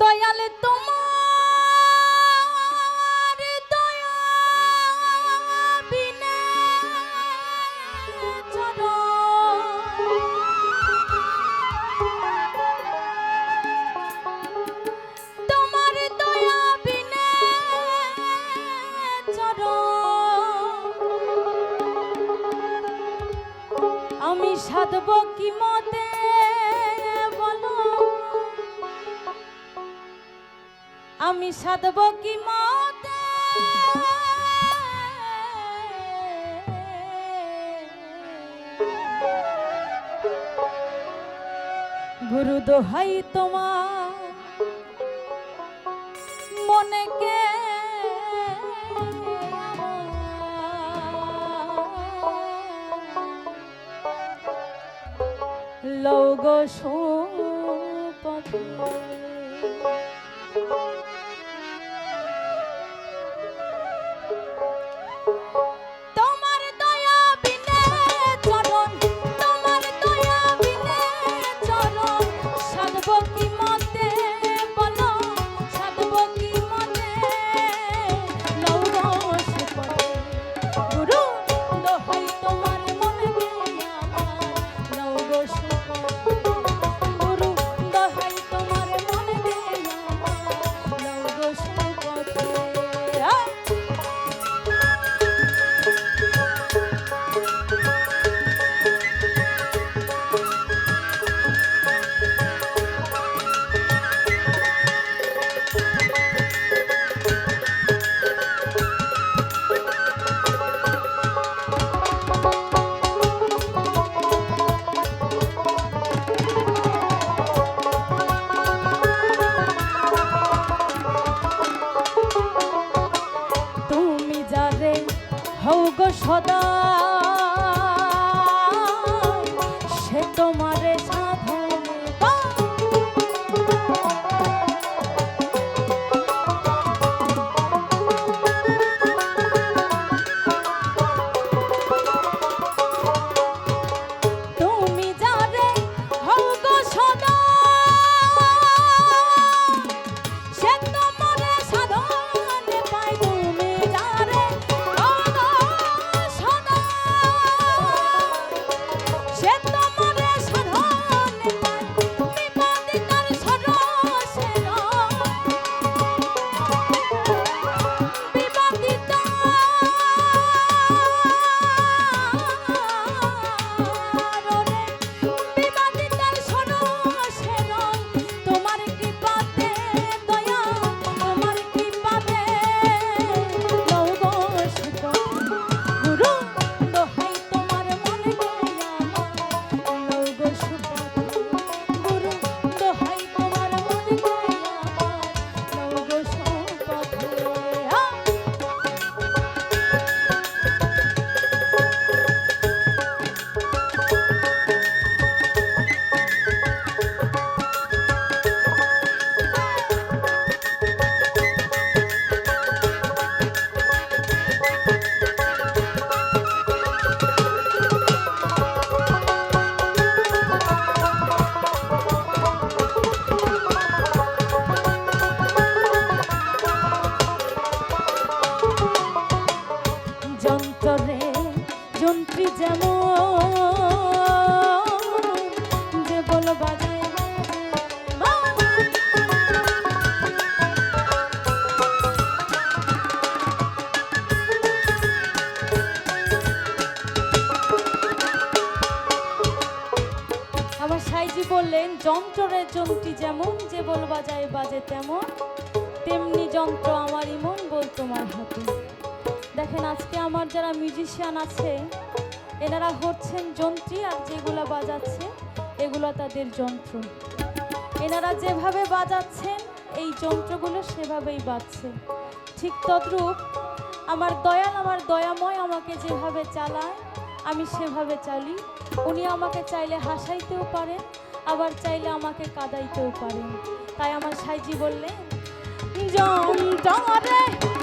দয়ালে তোমার আমি সাধব কি মতে? গুরু দোহাই তোমার মনে কে? লৌগ সুপথে যন্ত্রের যন্ত্রী যেমন যে বল বাজায়, বাজে তেমন। তেমনি যন্ত্র আমার ইমন বল তোমার হাতে। দেখেন, আজকে আমার যারা মিউজিশিয়ান আছে, এনারা হচ্ছেন যন্ত্রী আর যেগুলো বাজাচ্ছে, এগুলো তাদের যন্ত্র। এনারা যেভাবে বাজাচ্ছেন, এই যন্ত্রগুলো সেভাবেই বাজছে। ঠিক তদ্রূপ আমার দয়াল, আমার দয়াময় আমাকে যেভাবে চালায়, আমি সেভাবে চালি। উনি আমাকে চাইলে হাসাইতেও পারেন আবার চাইলে আমাকে কাদাইতেও পারেন তাই আমার সাইজি বললেন যন্ত্রে